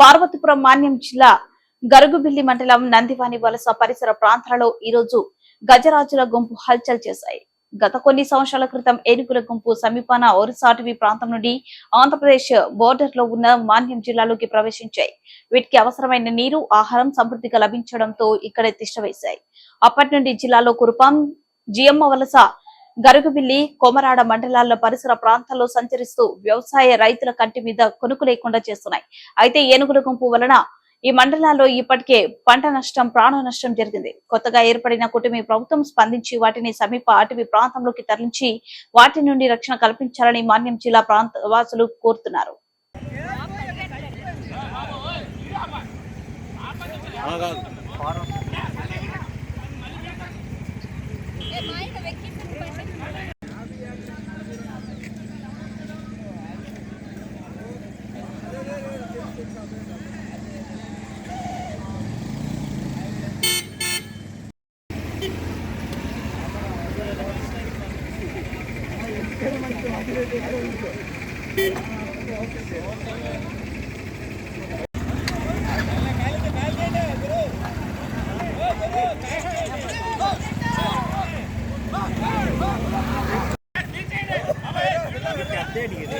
పార్వతీపురం మాన్యం జిల్లా గరుగుబిల్లి మండలం నందివాని వలస పరిసర ప్రాంతాలలో ఈ రోజు గజరాజుల గుంపు హల్చల్ చేశాయి. గత కొన్ని సంవత్సరాల క్రితం ఏనుగుల గుంపు సమీపాన ఒరిసాటివి ప్రాంతం నుండి ఆంధ్రప్రదేశ్ బోర్డర్లో ఉన్న మాన్యం జిల్లాలోకి ప్రవేశించాయి. వీటికి అవసరమైన నీరు ఆహారం సమృద్ధిగా లభించడంతో ఇక్కడే తిష్టవేశాయి అప్పటి నుండి జిల్లాలో కురుపాం జియమ్మ వలస గరుగుబిల్లి కొమరాడ మండలాల పరిసర ప్రాంతాల్లో సంచరిస్తూ వ్యవసాయ రైతుల కంటి మీద కొనుకు లేకుండా చేస్తున్నాయి. అయితే ఏనుగుల గుంపు వలన ఈ మండలాల్లో ఇప్పటికే పంట నష్టం ప్రాణ నష్టం జరిగింది. కొత్తగా ఏర్పడిన కుటుంబీ ప్రభుత్వం స్పందించి వాటిని సమీప అటవీ ప్రాంతంలోకి తరలించి వాటి నుండి రక్షణ కల్పించాలని మాన్యం జిల్లా ప్రాంత వాసులు కోరుతున్నారు